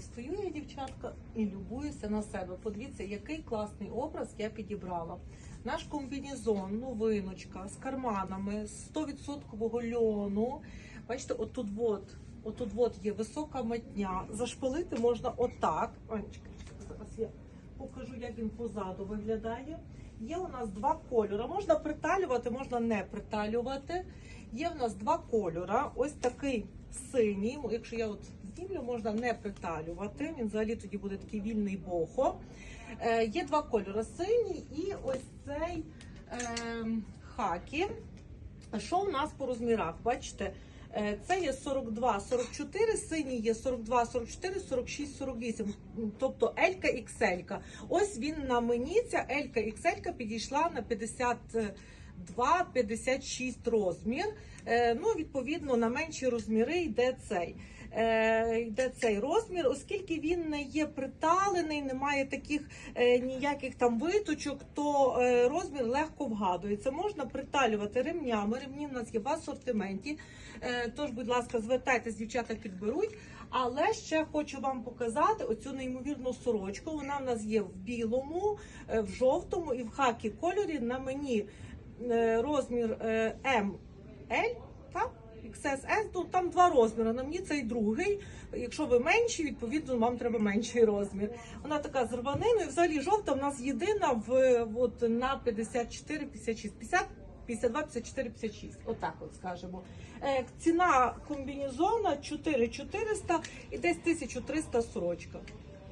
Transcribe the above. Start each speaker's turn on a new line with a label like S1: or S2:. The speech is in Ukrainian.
S1: стою я, дівчатка, і любуюся на себе. Подивіться, який класний образ я підібрала. Наш комбінезон, новиночка з карманами, з 100% льону. Бачите, отут от, отут от є висока матня. Зашпилити можна отак. Анечка, зараз я покажу, як він позаду виглядає. Є у нас два кольори. Можна приталювати, можна не приталювати. Є в нас два кольора. Ось такий синій. Якщо я от знімлю, можна не приталювати. Він взагалі тоді буде такий вільний бохо. Е, є два кольори: синій і ось цей е, хакі. Що у нас по розмірах? Бачите? Е, Це є 42, 44, синій є 42, 44, 46, 48, тобто Елька XL. Ось він на мені, ця Елька XL підійшла на 52, 56 розмір. Е, Ну, відповідно, на менші розміри йде цей. Е, Йде цей розмір, оскільки він не є приталений, немає таких е, ніяких там виточок, то розмір легко вгадується. Можна приталювати ремнями. Ремні в нас є в асортименті. Тож, будь ласка, звертайтесь, дівчата підберуть. Але ще хочу вам показати оцю неймовірну сорочку. Вона в нас є в білому, в жовтому і в хакі кольорі. На мені розмір е, ML, так? XSS, ну там два розміри. На мені цей другий. Якщо ви менші, відповідно вам треба менший розмір. Вона така з рваниною. Взагалі жовта в нас єдина в от на 54, 56, 50, 52, 54, 56. Отак от скажемо. Е, ціна комбінезона 4400 і десь 1300 сорочка.